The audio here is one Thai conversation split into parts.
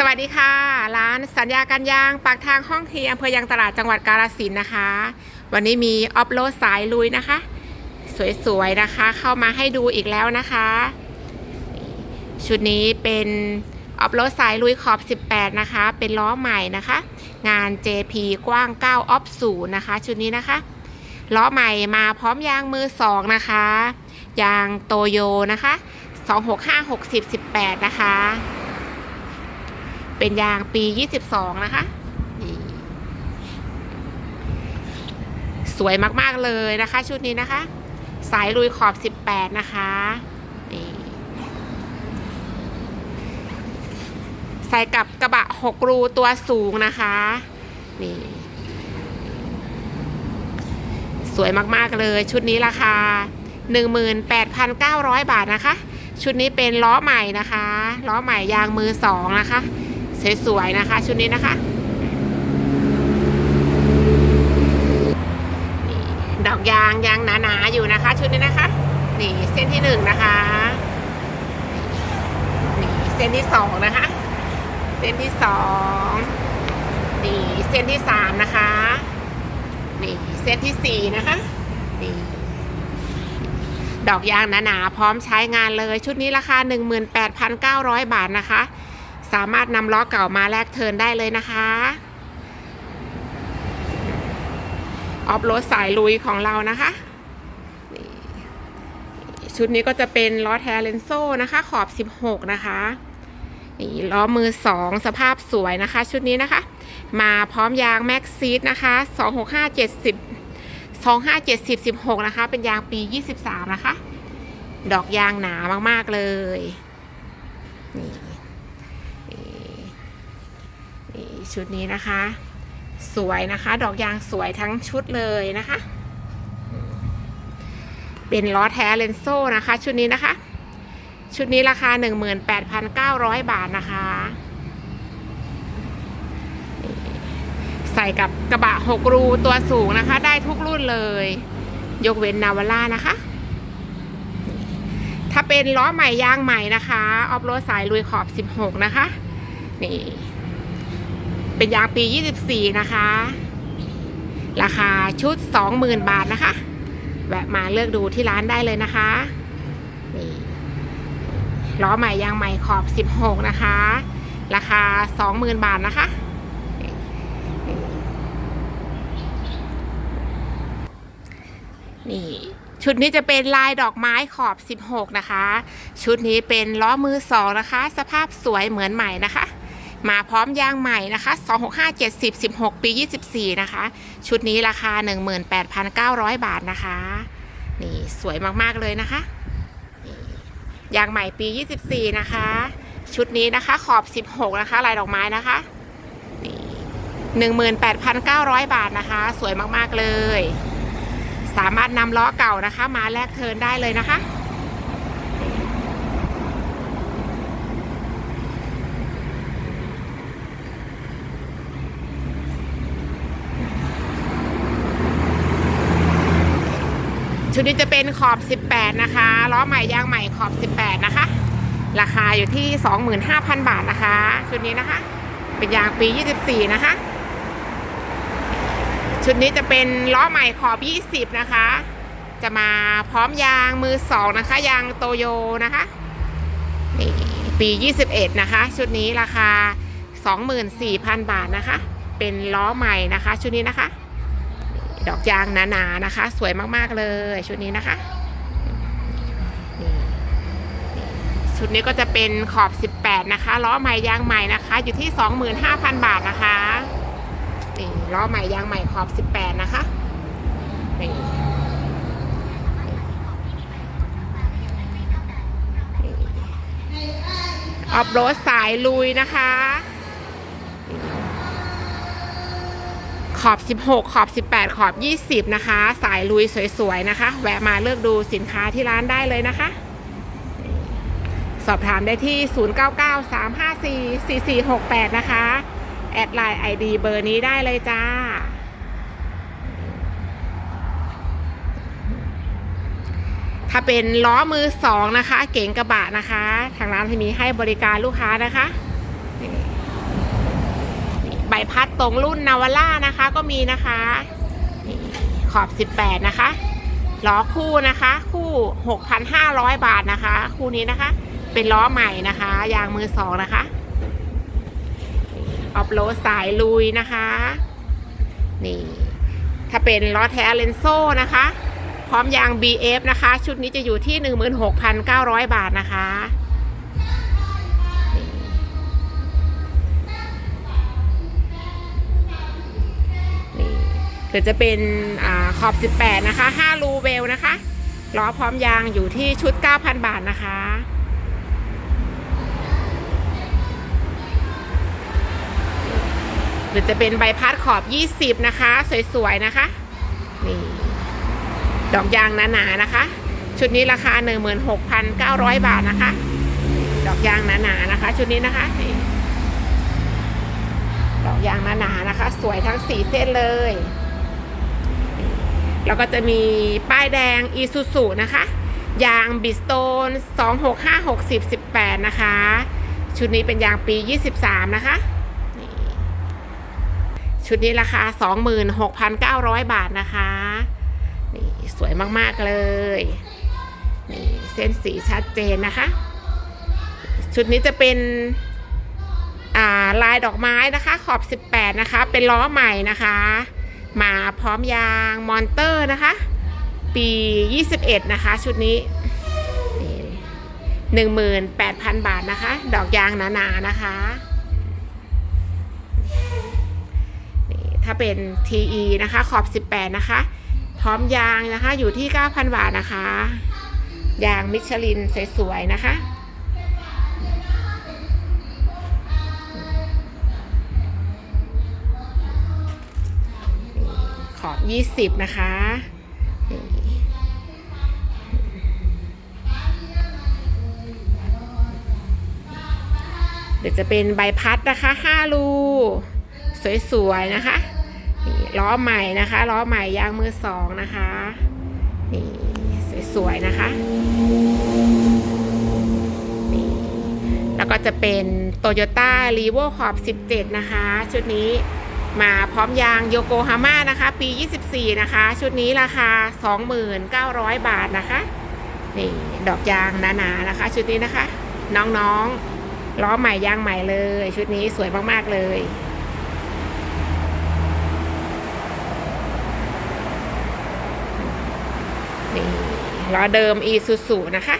สวัสดีค่ะ ร้านสัญญาการยางปากทางห้องเทีอำเภอยางตลาดจังหวัดกาฬสินนะคะ วันนี้มีออฟโรดสายลุยนะคะ สวยๆนะคะ เข้ามาให้ดูอีกแล้วนะคะ ชุดนี้เป็นออฟโรดสายลุยขอบ 18 นะคะ เป็นล้อใหม่นะคะ งาน JP กว้าง 9 ออฟศูนย์นะคะ ชุดนี้นะคะล้อใหม่มาพร้อมยางมือ 2 นะคะ ยางโตโยนะคะ 265 60 18 นะคะ เป็นยางปี 22 นะคะนี่สวยมากๆเลยนะคะ ชุดนี้นะคะ สายลุยขอบ 18 นะคะนี่ใส่กับกระบะ 6 รูตัวสูงนะคะ นี่ สวยมากๆเลย ชุดนี้ราคา 18,900 บาทนะคะ ชุดนี้เป็นล้อใหม่นะคะ ล้อใหม่ยางมือสองนะคะ สวยๆนะคะ ชุดนี้นะคะนี่ดอกยางยางหนาๆอยู่นะคะ ชุดนี้นะคะ นี่เส้นที่หนึ่งนะคะนี่เส้นที่สองนะคะ เส้นที่สองนี่เส้นที่สามนะคะนี่เส้นที่สี่นะคะนี่ดอกยางหนาๆพร้อมใช้งานเลย ชุดนี้ราคา 18,900 บาทนะคะ สามารถนำล้อเก่ามาแลกเทินได้เลยนะคะออฟโรดสายลุยของเรานะคะชุดนี้ก็จะเป็นล้อแทเลนโซ่นะคะ ขอบ 16 นะคะนี่ล้อมือ 2 สภาพสวยนะคะ ชุดนี้นะคะ มาพร้อมยางแม็กซีดนะคะ 265 70 2570 16 นะคะ เป็นยางปี 23 นะคะ ดอกยางหนามาก ๆ เลยนี่นี่ ชุดนี้นะคะ สวยนะคะ ดอกยางสวยทั้งชุดเลยนะคะ เป็นล้อแท้เลนโซ่นะคะ ชุดนี้นะคะ ชุดนี้ราคา 18,900 บาทนะคะ ใส่กับกระบะ 6 รูตัวสูงนะคะ ได้ทุกรุ่นเลย ยกเว้นนาวาร่านะคะถ้าเป็นล้อใหม่ยางใหม่นะคะ ออฟโรดสายลุยขอบ 16 นะคะ นี่ เป็นยางปี 24 นะคะ ราคาชุด 20,000 บาทนะคะ แวะมาเลือกดูที่ร้านได้เลยนะคะนี่ล้อใหม่ยางใหม่ขอบ 16 นะคะ ราคา 20,000 บาทนะคะนี่ชุดนี้จะเป็นลายดอกไม้ขอบ 16 นะคะ ชุดนี้เป็นล้อมือสองนะคะ สภาพสวยเหมือนใหม่นะคะ มาพร้อมยางใหม่นะคะ265 70 16 ปี 24 นะคะ ชุดนี้ราคา 18,900 บาทนะคะ นี่สวยมากๆเลยนะคะ ยางใหม่ปี 24 นะคะ ชุดนี้นะคะขอบ 16 นะคะ ลายดอกไม้นะคะ นี่18,900 บาทนะคะ สวยมากๆเลย สามารถนำล้อเก่านะคะ มาแลกเทินได้เลยนะคะ ชุดนี้จะเป็นขอบ 18 นะคะล้อใหม่ยางใหม่ขอบ 18 นะคะ ราคาอยู่ที่ 25,000 บาทนะคะ ชุดนี้นะคะ เป็นยางปี 24 นะคะ ชุดนี้จะเป็นล้อใหม่ขอบ 20 นะคะ จะมาพร้อมยางมือ2นะคะ ยางโตโยนะคะนี่ปี 21 นะคะ ชุดนี้ราคา 24,000 บาทนะคะ เป็นล้อใหม่นะคะ ชุดนี้นะคะ ดอกยางหนาๆนะคะ สวยมากๆเลยชุดนี้นะคะนี่ชุดนี้ก็จะเป็นขอบ 18 นะคะล้อใหม่ยางใหม่นะคะ อยู่ที่ 25,000 บาทนะคะนี่ล้อใหม่ยางใหม่ขอบ 18 นะคะนี่ออฟโรดสายลุยนะคะ ขอบ 16 ขอบ 18 ขอบ 20 นะคะ สายลุยสวยๆนะคะ แวะมาเลือกดูสินค้าที่ร้านได้เลยนะคะ สอบถามได้ที่ 0993544468 นะคะ แอดไลน์ ID เบอร์นี้ได้เลยจ้าถ้าเป็นล้อมือสองนะคะ เก๋งกระบะนะคะ ทางร้านจะมีให้บริการลูกค้านะคะ ใบพัดตรงรุ่นนาวาร่านะคะก็มีนะคะขอบ 18 นะคะล้อคู่นะคะ คู่ 6,500 บาทนะคะ คู่นี้นะคะ เป็นล้อใหม่นะคะยางมือสองนะคะออฟโรดสายลุยนะคะ นี่ ถ้าเป็นล้อแท้เลนโซ่นะคะ พร้อมยาง BF นะคะ ชุดนี้จะอยู่ที่ 16,900 บาทนะคะ เดี๋ยวจะเป็นอขอบ 18 นะคะ 5 รูเวลนะคะล้อพร้อมยางอยู่ที่ชุด 9,000 บาทนะคะ หรือจะเป็นใบพัดขอบ 20 นะคะ สวยๆ นะคะ นี่ดอกยางหนาๆนะคะ ชุดนี้ราคา 16,900 บาทนะคะ ดอกยางหนาๆนะคะ ชุดนี้นะคะนี่ดอกยางหนาๆนะคะ สวยทั้งสี่เส้นเลย แล้วก็จะมีป้ายแดงอีซูซูนะคะ ยางบิสโตน265 60 18 นะคะ ชุดนี้เป็นยางปี 23 นะคะ ชุดนี้ราคา 26,900 บาทนะคะนี่สวยมาก ๆ เลยนี่เส้นสีชัดเจนนะคะ ชุดนี้จะเป็นาลายดอกไม้นะคะ ขอบ 18 นะคะ เป็นล้อใหม่นะคะ มาพร้อมยางมอนเตอร์นะคะ ปี 21 นะคะ ชุดนี้นี่18,000 บาทนะคะ ดอกยางหนา ๆ นะคะนี่ถ้าเป็น TE นะคะ ขอบ 18 นะคะ พร้อมยางนะคะ อยู่ที่ 9,000 บาทนะคะ ยางมิชลินสวย ๆ นะคะ อบ 20 นะคะ เดี๋ยวจะเป็นใบพัดนะคะ 5 รู สวยๆ นะคะนี่ล้อใหม่นะคะล้อใหม่ยางมือสองนะคะนี่สวยๆนะคะนี่แล้วก็จะเป็นโตโยต้ารีโวขอบ 17 นะคะ ชุดนี้ มาพร้อมยางโยโกฮาม่านะคะ ปี 24 นะคะ ชุดนี้ราคา 2,900 บาทนะคะนี่ดอกยางหนาๆนะคะ ชุดนี้นะคะ น้องๆล้อใหม่ยางใหม่เลย ชุดนี้สวยมากๆเลยนี่ล้อเดิมอีซูซูนะคะ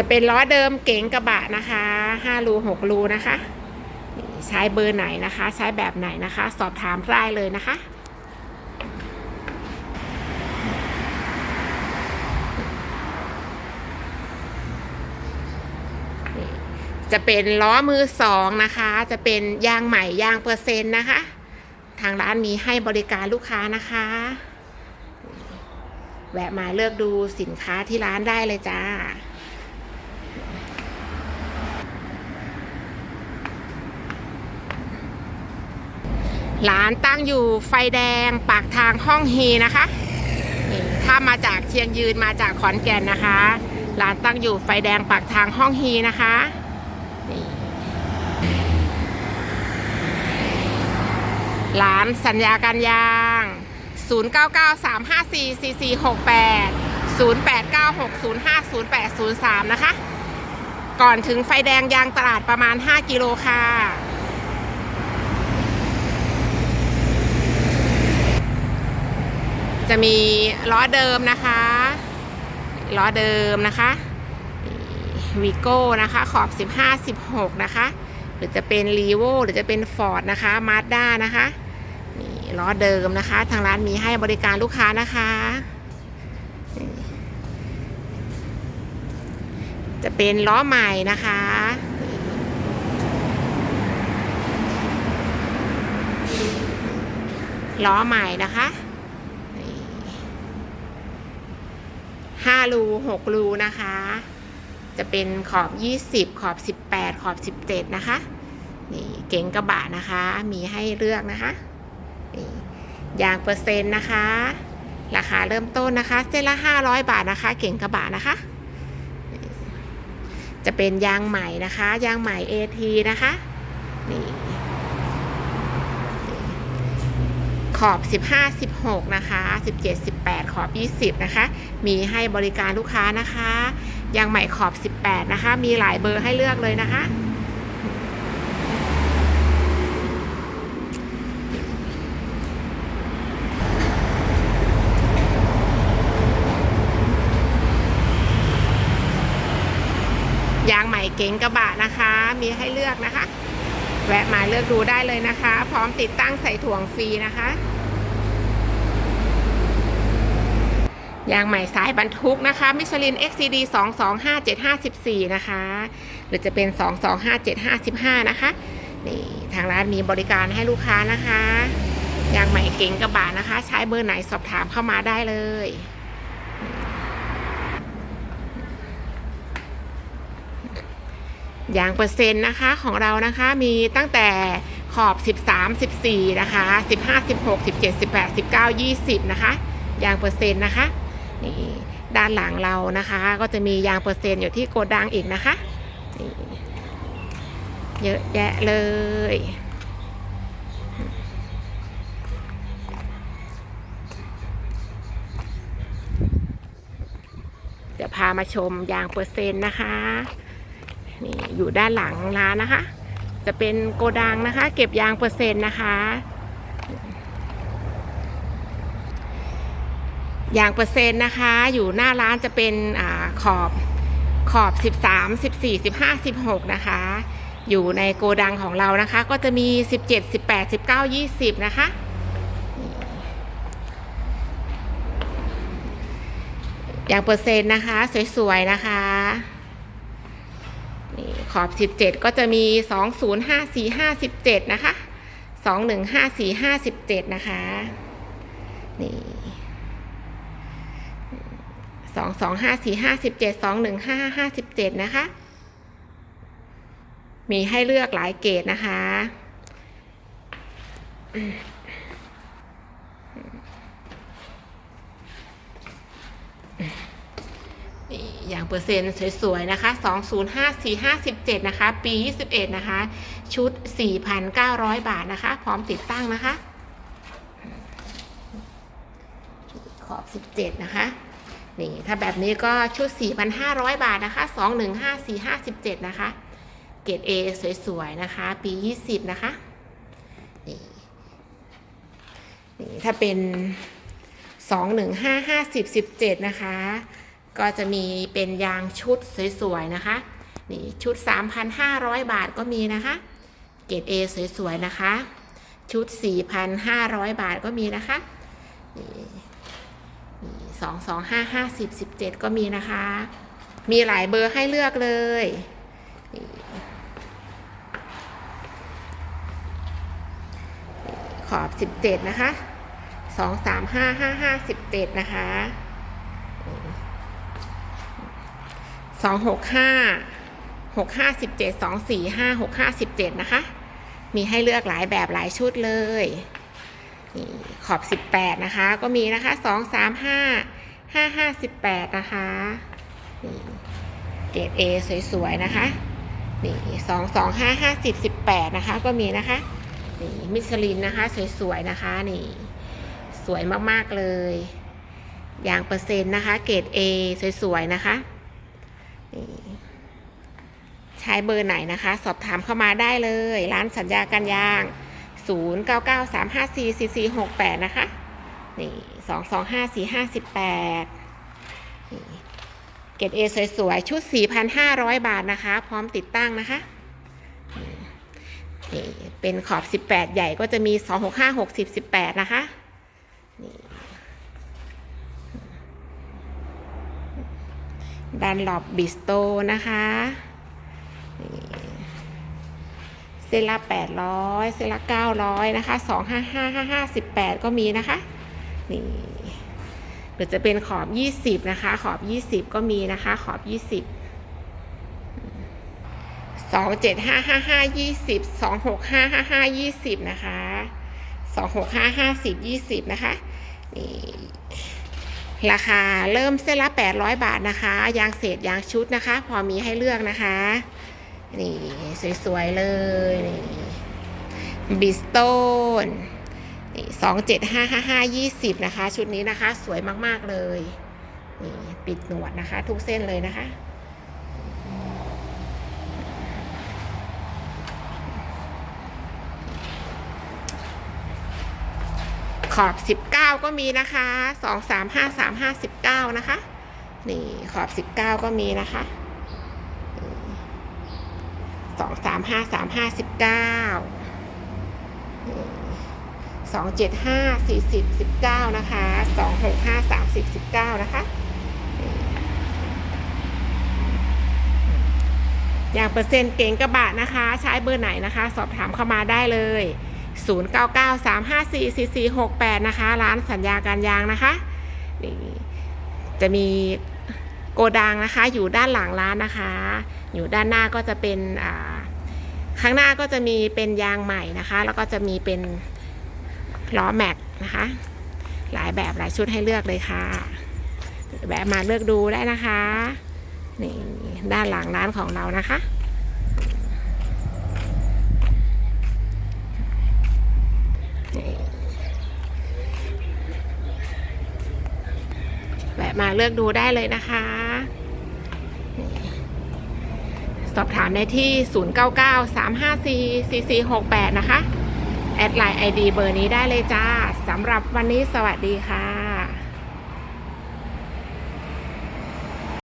จะเป็นล้อเดิมเก๋งกระบะนะคะ5รู6รูนะคะใช้เบอร์ไหนนะคะ ใช้แบบไหนนะคะ สอบถามได้เลยนะคะจะเป็นล้อมือสองนะคะ จะเป็นยางใหม่ยางเปอร์เซ็นต์นะคะ ทางร้านมีให้บริการลูกค้านะคะ แวะมาเลือกดูสินค้าที่ร้านได้เลยจ้า ร้านตั้งอยู่ไฟแดงปากทางห้องฮีนะคะ ถ้ามาจากเชียงยืนมาจากขอนแก่นนะคะ ร้านตั้งอยู่ไฟแดงปากทางห้องฮีนะคะร้านสัญญาการยาง 0993544468 0896050803 นะคะ ก่อนถึงไฟแดงยางตลาดประมาณ 5 กิโลค่ะ จะมีล้อเดิมนะคะล้อเดิมนะคะวีโก้นะคะขอบ 15 16 นะคะ หรือจะเป็นรีโวหรือจะเป็นฟอร์ดนะคะมาสด้านะคะนี่ล้อเดิมนะคะ ทางร้านมีให้บริการลูกค้านะคะ จะเป็นล้อใหม่นะคะล้อใหม่นะคะ ห้ารูหกรูนะคะ จะเป็นขอบยี่สิบขอบสิบแปดขอบสิบเจ็ดนะคะ นี่เก๋งกระบะนะคะ มีให้เลือกนะคะนี่ยางเปอร์เซ็นต์นะคะ ราคาเริ่มต้นนะคะ เส้นละ 500 บาทนะคะ เก่งกระบะนะคะ จะเป็นยางใหม่นะคะ ยางใหม่ AT นะคะ นี่ขอบ 15 16 นะคะ 17 18 ขอบ 20 นะคะ มีให้บริการลูกค้านะคะ ยางใหม่ขอบ 18 นะคะ มีหลายเบอร์ให้เลือกเลยนะคะ ยางใหม่เก๋งกระบะนะคะ มีให้เลือกนะคะ แวะมาเลือกดูได้เลยนะคะ พร้อมติดตั้งใส่ถ่วงฟรีนะคะ ยางใหม่สายบรรทุกนะคะมิชลิน XCD 225754 นะคะ หรือจะเป็น 225755 นะคะ นี่ทางร้านมีบริการให้ลูกค้านะคะ ยางใหม่เก๋งกระบะนะคะ ใช้เบอร์ไหนสอบถามเข้ามาได้เลยยางเปอร์เซ็นต์นะคะของเรานะคะมีตั้งแต่ขอบ 13 14 นะคะ 15 16 17 18 19 20 นะคะยางเปอร์เซ็นต์นะคะ นี่ด้านหลังเรานะคะ ก็จะมียางเปอร์เซ็นต์อยู่ที่โกดังอีกนะคะนี่เยอะแยะเลย เดี๋ยวพามาชมยางเปอร์เซ็นต์นะคะนี่อยู่ด้านหลังร้านนะคะ จะเป็นโกดังนะคะ เก็บยางเปอร์เซ็นต์นะคะ อย่างเปอร์เซ็นต์นะคะ อยู่หน้าร้านจะเป็นอขอบขอบ 13 14 15 16 นะคะ อยู่ในโกดังของเรานะคะ ก็จะมี 17 18 19 20 นะคะ อย่างเปอร์เซ็นต์นะคะ สวยๆ นะคะนี่ขอบ 17 ก็จะมี 205457 นะคะ 215457นะคะ นี่ สองสองห้าสี่ห้าสิบเจ็ดสองหนึ่งห้าห้าสิบเจ็ดนะคะ มีให้เลือกหลายเกรดนะคะอย่างเปอร์เซ็นต์สวยๆ นะคะ 205457 นะคะ ปี 21 นะคะ ชุด 4,900 บาทนะคะ พร้อมติดตั้งนะคะ ขอบ 17 นะคะ นี่ถ้าแบบนี้ก็ชุด 4,500 บาทนะคะ 215457 นะคะ เกรด A สวยๆ นะคะ ปี 20 นะคะ นี่นี่ถ้าเป็น 2155017 นะคะ ก็จะมีเป็นยางชุดสวยๆ นะคะ นี่ชุด 3,500 บาทก็มีนะคะ เกรด A สวยๆ นะคะ ชุด 4,500 บาทก็มีนะคะนี่ สองสองห้าห้าสิบสิบเจ็ดก็มีนะคะ มีหลายเบอร์ให้เลือกเลยขอบสิบเจ็ดนะคะสองสามห้าห้าห้าสิบเจ็ดนะคะสองหกห้าหกห้าสิบเจ็ดสองสี่ห้าหกห้าสิบเจ็ดนะคะ มีให้เลือกหลายแบบหลายชุดเลย นี่ขอบสิบแปดนะคะ ก็มีนะคะสองสามห้าห้าห้าสิบแปดนะคะนี่เกรดเอสวยๆ นะคะนี่สองสองห้าห้าสิบสิบแปดนะคะ ก็มีนะคะ นี่มิชลินนะคะ สวยๆ นะคะ นี่ สวยมากๆเลย อย่างเปอร์เซ็นต์นะคะ เกรด A สวยๆ นะคะนี่ใช้เบอร์ไหนนะคะ สอบถามเข้ามาได้เลย ร้านสัญญาการยาง 0 9 9 3 5 4 4 4 6 8 นะคะ นี่ 2 2 5 4 5 18นี่เกรด A สวยๆ ชุด 4,500 บาทนะคะ พร้อมติดตั้งนะคะนี่เป็นขอบ 18 ใหญ่ก็จะมี 2 6 5 6 10 18 นะคะนี่ดันหลอบบิสโตนะคะนี่ เซนละแปดร้อยเซนละเก้าร้อยนะคะสองห้าห้าห้าห้าสิบแปดก็มีนะคะ นี่หรือจะเป็นขอบยี่สิบนะคะ ขอบยี่สิบก็มีนะคะ ขอบยี่สิบสองเจ็ดห้าห้าห้ายี่สิบสองหกห้าห้าห้ายี่สิบนะคะสองหกห้าห้าสิบยี่สิบนะคะ นี่ราคาเริ่มเส้นละ 800 บาทนะคะ ยางเศษยางชุดนะคะ พอมีให้เลือกนะคะ นี่สวยๆเลยนี่บิสโตนนี่สองเจ็ดห้าห้าห้ายี่สิบนะคะ ชุดนี้นะคะสวยมากๆเลยนี่ปิดหนวดนะคะ ทุกเส้นเลยนะคะขอบ 19 ก็มีนะคะ 2 3 5 3 5 19 นะคะ นี่ขอบ 19 ก็มีนะคะ สองสามห้าสามห้าสิบเก้าสองเจ็ดห้าสี่สิบสิบเก้านะคะสองหกห้าสามสิบสิบเก้านะคะอย่างเปอร์เซ็นต์เก่งกระบะนะคะ ใช้เบอร์ไหนนะคะ สอบถามเข้ามาได้เลย 0993544468 นะคะ ร้านสัญญาการยางนะคะนี่จะมี โกดังนะคะ อยู่ด้านหลังร้านนะคะ อยู่ด้านหน้าก็จะเป็นข้างหน้าก็จะมีเป็นยางใหม่นะคะ แล้วก็จะมีเป็นล้อแม็กนะคะ หลายแบบหลายชุดให้เลือกเลยค่ะแวะมาเลือกดูได้นะคะนี่ด้านหลังร้านของเรานะคะแมาเลือกดูได้เลยนะคะ สอบถามได้ที่ 0993544468 นะคะ แอดไลน์ ID เบอร์นี้ได้เลยจ้าสำหรับวันนี้สวัสดีค่ะ